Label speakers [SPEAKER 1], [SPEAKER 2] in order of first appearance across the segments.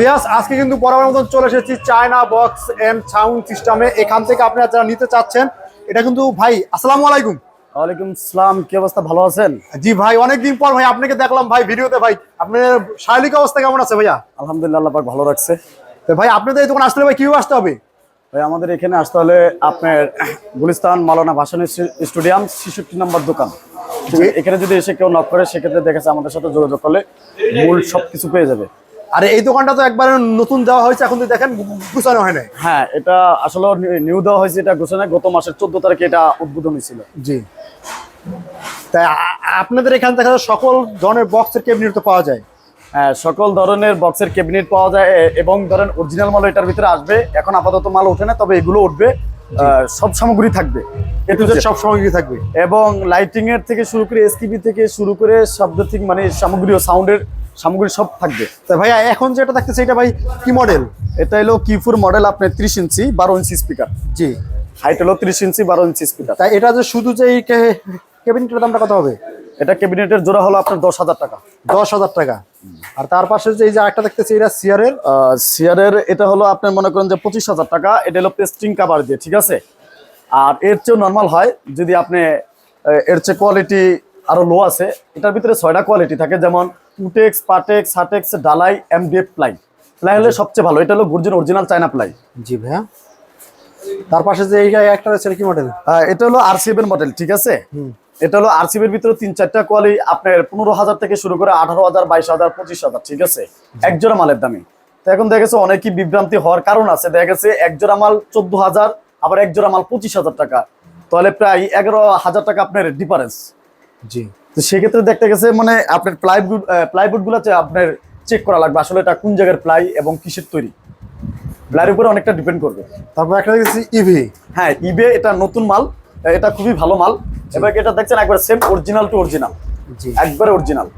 [SPEAKER 1] ভিয়াস আজকে কিন্তু বরাবর মতন চলে এসেছি চায়না বক্স এন্ড সাউন্ড সিস্টেমে এখান থেকে আপনারা যারা নিতে চাচ্ছেন এটা কিন্তু ভাই আসসালামু আলাইকুম।
[SPEAKER 2] ওয়ালাইকুম সালাম কি অবস্থা ভালো আছেন?
[SPEAKER 1] জি ভাই অনেকদিন পর ভাই আপনাকে দেখলাম ভাই ভিডিওতে ভাই। আপনার শারীরিক অবস্থা কেমন আছে ভাইয়া?
[SPEAKER 2] আলহামদুলিল্লাহ আল্লাহ পাক ভালো রাখছে।
[SPEAKER 1] তো ভাই আপনাদের এই দোকান আসলে ভাই কীভাবে আসতে হবে?
[SPEAKER 2] ভাই আমাদের এখানে আসতে হলে আপনার গুলিস্তান মালানা ভাসানী স্টেডিয়াম ছেষট্টি নম্বর দোকান। এখানে যদি এসে কেউ নক করে সেক্ষেত্রে দেখেছে আমাদের সাথে যোগাযোগ করলে মূল সব কিছু পেয়ে যাবে।
[SPEAKER 1] আর এই দোকানটা তো একবার নতুন দেওয়া হয়েছে এখন তো দেখেন গুছানো হয় নাই।
[SPEAKER 2] হ্যাঁ এটা আসলে নিউ দেওয়া হয়েছে এটা ঘোষণা গত মাসের চোদ্দ তারিখে এটা উদ্বোধন হয়েছিল।
[SPEAKER 1] জি। তাই আপনাদের এখানে যায় সকল ধরনের বক্সের ক্যাবিনেট তো পাওয়া যায়।
[SPEAKER 2] হ্যাঁ সকল ধরনের বক্সের ক্যাবিনেট পাওয়া যায় এবং ধরেন অরিজিনাল মাল এটার ভিতরে আসবে। এখন আপাতত মাল ওঠে না তবে এগুলো উঠবে সব সামগ্রী থাকবে।
[SPEAKER 1] সব সামগ্রী থাকবে।
[SPEAKER 2] এবং লাইটিং এর থেকে শুরু করে এসকিবি থেকে শুরু করে শব্দ থেকে মানে সামগ্রী ও সাউন্ডের সামগ্রী সব থাকবে।
[SPEAKER 1] তা ভাইয়া এখন যেটা দেখতেছি এটা ভাই কি মডেল
[SPEAKER 2] এটা হলো কিফুর মডেল আপনার ত্রিশ ইঞ্চি বারো ইঞ্চি স্পিকার
[SPEAKER 1] জি।
[SPEAKER 2] হাইট হলো ত্রিশ ইঞ্চি বারো ইঞ্চি স্পিকার
[SPEAKER 1] তাই এটা যে শুধু যে এই ক্যাবিনেটের দামটা কত হবে?
[SPEAKER 2] এটা ক্যাবিনেটের জোড়া হলো আপনার দশ হাজার টাকা।
[SPEAKER 1] দশ হাজার টাকা। আর তার পাশে যে এই যে একটা দেখতেছি এটা সিয়ারের
[SPEAKER 2] সিয়ারের এটা হলো আপনার মনে করেন যে পঁচিশ হাজার টাকা। এটা হলো পেস্টিং কাভার দিয়ে ঠিক আছে? আর এর চেয়েও নর্মাল হয় যদি আপনি এর চেয়ে কোয়ালিটি আরও লো আছে এটার ভিতরে ছয়টা কোয়ালিটি থাকে। যেমন টুটেক্স পাটেক্স হাটেক্স ডালাই এমডিএফ প্লাই। প্লাই হলে সবচেয়ে ভালো। এটা হলো গুর্জিন অরিজিনাল চায়না প্লাই।
[SPEAKER 1] জি ভাইয়া। তার পাশে যে এই একটা রয়েছে কি মডেল
[SPEAKER 2] আহ, এটা হলো আরসিএফ এর মডেল ঠিক আছে? এটা হলো আরসিএফ এর ভিতরে তিন চারটা কোয়ালি আপনার পনেরো হাজার থেকে শুরু করে আঠারো হাজার বাইশ হাজার পঁচিশ হাজার ঠিক আছে? এক জোড়া মালের দামে। তো এখন দেখা গেছে অনেকই বিভ্রান্তি হওয়ার কারণ আছে। দেখা গেছে এক জোড়া মাল চোদ্দ হাজার আবার এক জোড়া মাল পঁচিশ হাজার টাকা। তাহলে প্রায় এগারো হাজার টাকা আপনার ডিফারেন্স
[SPEAKER 1] জি।
[SPEAKER 2] তো সেক্ষেত্রে দেখতে গেছে মানে আপনার প্লাইউড প্লাইউড গুলোতে আপনার চেক করা লাগবে আসলে এটা কোন জায়গার প্লাই এবং কিসের তৈরি। প্লাইয়ের উপরে অনেকটা ডিপেন্ড করবে।
[SPEAKER 1] তারপর একটা দেখতেছি ইভি
[SPEAKER 2] হ্যাঁ ইবে এটা নতুন মাল এটা খুবই ভালো মাল। এবার এটা দেখছেন একবার সেম অরিজিনাল টু অরিজিনাল
[SPEAKER 1] জি।
[SPEAKER 2] একবারে অরিজিনাল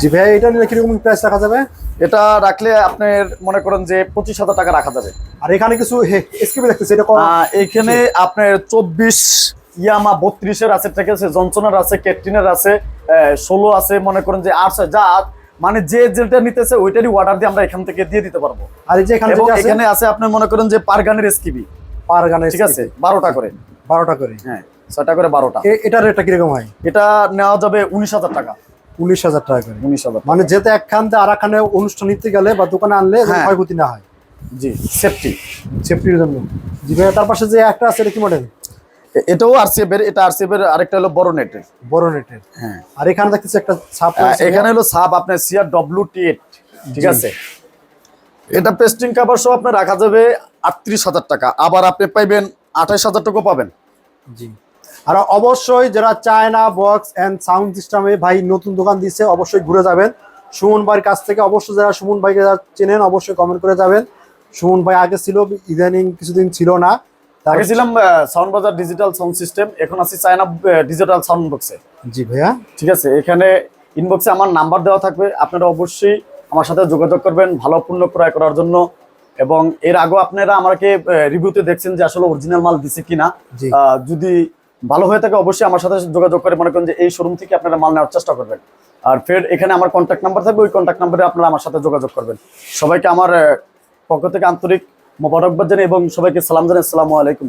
[SPEAKER 1] জি ভাই এটা নিলে কীরকম প্রাইস রাখা যাবে?
[SPEAKER 2] এটা রাখলে আপনার মনে করেন যে পঁচিশ হাজার টাকা রাখা যাবে।
[SPEAKER 1] আর এখানে কিছু এসকিপি দেখতেছি এটা কম
[SPEAKER 2] আপনার চব্বিশ ইয়ামা বত্রিশের আছে ঠিক আছে? জনসনের আছে ক্যাটরিনের আছে ষোলো আছে মনে করেন যে আটশো যা মানে যে যেটা নিতেছে ওইটারই অর্ডার দিয়ে আমরা এখান থেকে দিয়ে দিতে পারব।
[SPEAKER 1] আর এই যে এখানে আছে?
[SPEAKER 2] এখানে আছে আপনি মনে করেন যে পার গানের এসকিবি
[SPEAKER 1] পার
[SPEAKER 2] ঠিক আছে? বারোটা করে।
[SPEAKER 1] বারোটা করে।
[SPEAKER 2] হ্যাঁ ছয়টা করে বারোটা।
[SPEAKER 1] এ- এটার রেটটা কীরকম হয়?
[SPEAKER 2] এটা নেওয়া যাবে উনিশ হাজার টাকা।
[SPEAKER 1] উনিশ হাজার টাকা করে।
[SPEAKER 2] উনিশ হাজার
[SPEAKER 1] মানে যেতে একখান থেকে আর একখানে অনুষ্ঠান নিতে গেলে বা দোকানে আনলে। ক্ষয়ক্ষতি না হয়।
[SPEAKER 2] জি সেফটি
[SPEAKER 1] সেফটির জন্য। জি ভাইয়া তার পাশে যে একটা আছে এটা কি মডেল
[SPEAKER 2] এটাও আরসিএফ এর এটা আরসিএফ এর আরেকটা হলো বড় নেটের
[SPEAKER 1] বড় নেটের
[SPEAKER 2] হ্যাঁ।
[SPEAKER 1] আর এখানে দেখতেছি একটা ছাপ
[SPEAKER 2] এখানে হলো সাব আপনার সিআর ডব্লিউ টি এইট ঠিক আছে? এটা পেস্টিং কাভার সহ আপনার রাখা যাবে আটত্রিশ হাজার টাকা। আবার আপনি পাইবেন আঠাশ হাজার টাকা পাবেন।
[SPEAKER 1] জি। আর অবশ্যই যারা চায়না বক্স এন্ড সাউন্ড সিস্টেমে ভাই নতুন দোকান দিচ্ছে অবশ্যই ঘুরে যাবেন। সুমন ভাইয়ের কাছ থেকে অবশ্যই যারা সুমন ভাইকে চেনেন অবশ্যই কমেন্ট করে যাবেন। সুমন ভাই আগে ছিল ইদানিং কিছুদিন ছিল না।
[SPEAKER 2] আগে ছিলাম সাউন্ড বাজার ডিজিটাল সাউন্ড সিস্টেম এখন আছি চায়না ডিজিটাল সাউন্ড বক্সে
[SPEAKER 1] জি ভাইয়া।
[SPEAKER 2] ঠিক আছে এখানে ইনবক্সে আমার নাম্বার দেওয়া থাকবে আপনারা অবশ্যই আমার সাথে যোগাযোগ করবেন ভালো পণ্য ক্রয় করার জন্য। এবং এর আগেও আপনারা আমাকে রিভিউতে দেখছেন যে আসলে অরিজিনাল মাল দিছে কিনা। যদি ভালো হয়ে থাকে অবশ্যই আমার সাথে যোগাযোগ করে মনে করেন যে এই শোরুম থেকে আপনারা মাল নেওয়ার চেষ্টা করবেন। আর ফের এখানে আমার কন্ট্যাক্ট নাম্বার থাকবে ওই কন্ট্যাক্ট নাম্বারে আপনারা আমার সাথে যোগাযোগ করবেন। সবাইকে আমার পক্ষ থেকে আন্তরিক মোবারকবাদ জানাই এবং সবাইকে সালাম জানাই আসসালামু আলাইকুম।